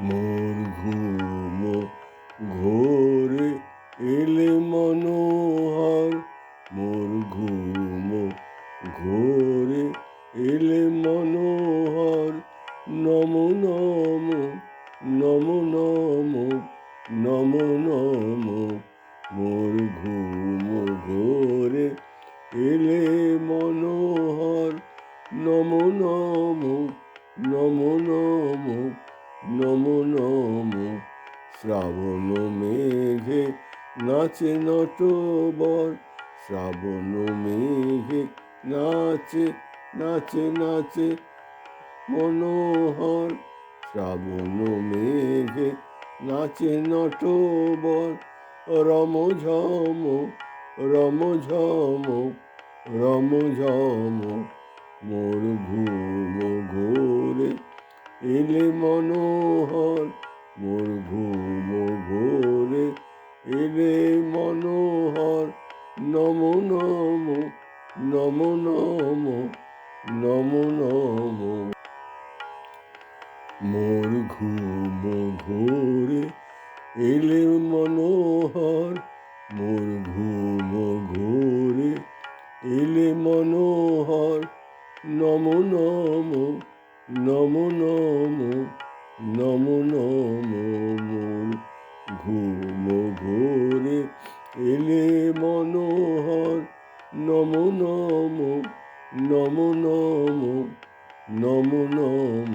মোর ঘুম, ঘোরে এলে মনোহর। মোর ঘুম, ঘোরে এলে মনোহর। নম নম নম নম নম নম। মোর ঘুম, ঘোরে এলে মনোহর। নম নম নম নম। নম নম। শ্রাবণ মেঘে নাচে নটবর। শ্রাবণ মেঘে নাচে নাচে নাচে মনোহর। শ্রাবণ মেঘে নাচে নটবর। রম ঝম রম ঝম রম ঝম মোর ঘুম ঘোরে এলে মনোহর মোর ঘুম ঘোরে এলে মনোহর, মোর ঘুম ঘোরে এলে মনোহর। নম নম নম নম নম নম, মোর ঘুম ঘোরে এলে মনোহর। নম নম নম নম নম নম,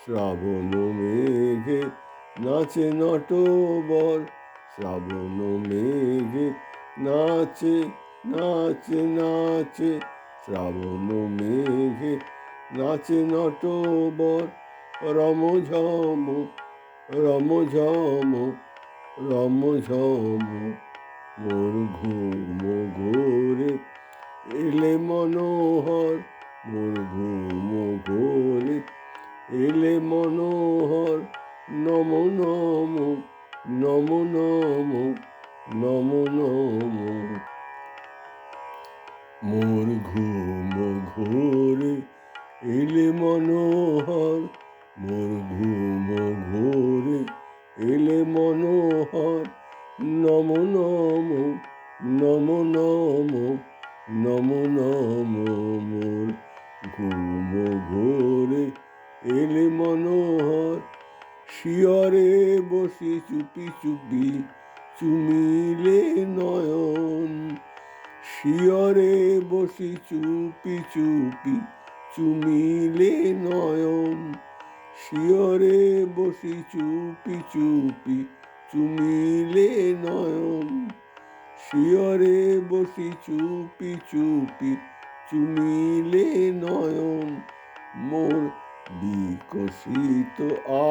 শ্রাবণ মেঘে নাচে নটবর। শ্রাবণ মেঘে নাচে নাচে নাচে। শ্রাবণ মেঘে নাচে নটবর। রম ঝম রম ঝম রম ঝম মোর ঘুম ঘোরে এলে মনোহর। মোর ঘুম ঘোরে এলে মনোহর নম নম নম নম নম নম। মোর ঘুম মোর ঘুম ঘোরে, এলে মনোহর। শিয়রে বসে চুপি চুপি চুমিলে নয়ন। শিয়রে বসে চুপি চুপি চুমিলে নয়ন। শিয়রে বসে চুপি চুপি চুমিলে নয়ন। শিয়রে বসি চুপি চুপি, চুমিলে নয়ন। মোর বিকশিত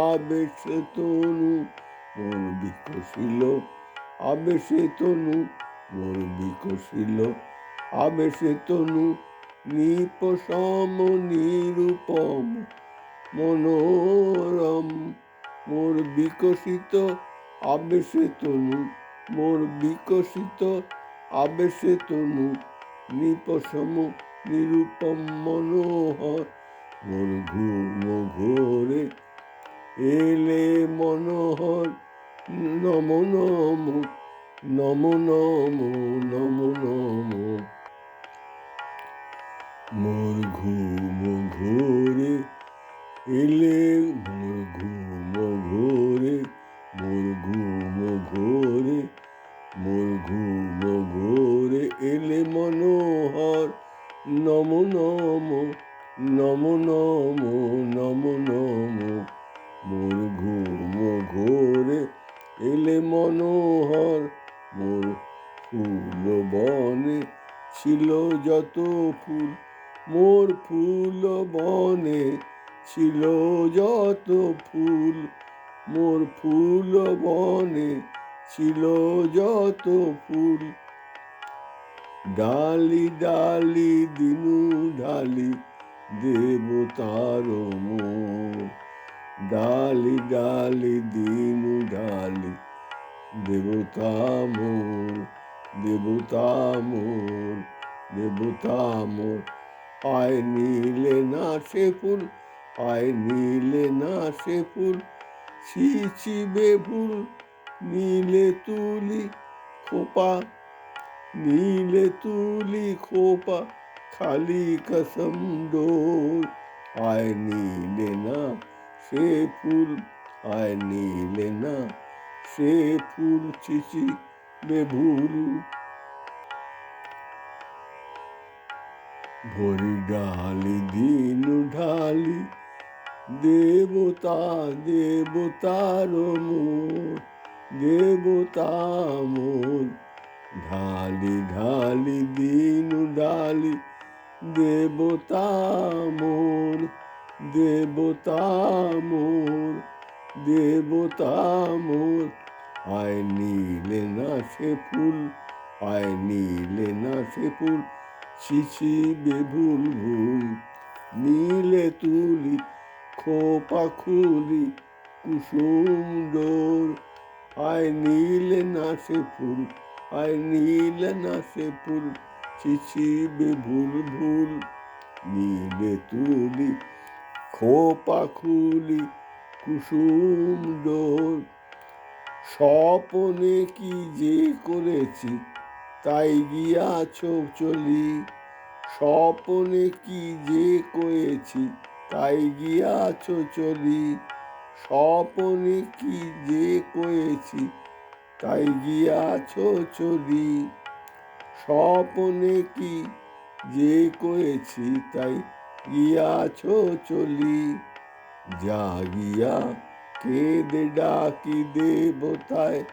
আবেশ তনু, মোর বিকশিল আবেশে তনু, মোর বিকশিল আবেশে তনু। নিপসম নিরূপম, মনোরম, মোর বিকশিত আবেশে তনু। মোর বিকশিত আবেশে তনু, নিপসম, নিরূপম মনোহর। মোর ঘুম ঘোরে, এলে মনোহর, নম নম নম নম নম নম। মোর ঘুম ঘোরে, এলে ফুল বনে ছিল যত ফুল, মোর ফুল বনে ছিল যত ফুল, মোর ফুল বনে ছিল যত ফুল। ডালি ডালি দিনু ঢালি দেবতার মোর। ডালি ডালি দিনু ঢালি দেবতা মোর। দেবতা মোর দেবতা মোর আয় নীলে না সে ফুল, আয় নীলে না সে ফুল ছিছি বেভুল নীলে তুলি খোপা, নীলে তুলি খোপা, খালি কসম ডোর। আয় নীলে না সে ফুল, আয় নীলে না সে ফুল ছিছি বেভুল ভরি ডালি, দিন ঢালি, দেবতা দেবতার মোর দেবতা মোর ঢালি ঢালি, দিন ডালি দেবতা মোর দেবতা মোর দেবতা মোর আয় নীলে না সে ফুল আয় নীলে না সে ফুল, শিশি বেভুল ভুল, নীলে তুলি, খোপা খুলি, কুসুম ডোর আয় নীলে না সে ফুল আয় নীলে না সে ফুল, শিশি বেভুল ভুল, নীলে তুলি, খোপা খুলি, কুসুম ডোর স্বপনে কি যে করেছি, তাই গিয়া চোখ চলি। স্বপনে কি যে করেছি, তাই গিয়াছ চলি। স্বপনে কি যে করেছি, তাই গিয়াছ চলি। স্বপনে কি যে করেছি, তাই গিয়াছ চলি। জাগিয়া কেঁদে ডাকি দেবতায়?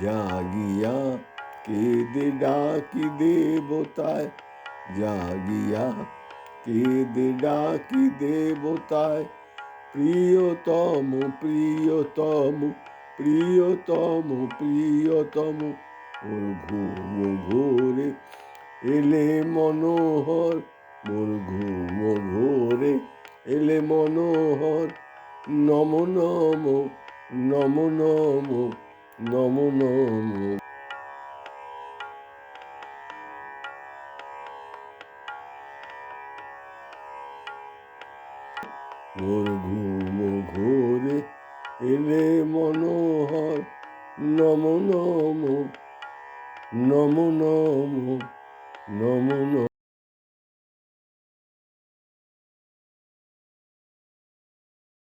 জাগিয়া কেঁদে ডাকি দেবতায়? জাগিয়া কেঁদে ডাকি দেবতায়? প্রিয়তম প্রিয়তম প্রিয়তম প্রিয়তম। ওর ঘুম ঘোরে, এলে মনোহর। মোর ঘুম ঘোরে, এলে মনোহর। নম নম নম নম নম নম। মোর ঘুম ঘোরে, এলে মনোহর। নম নম নম নম নম নম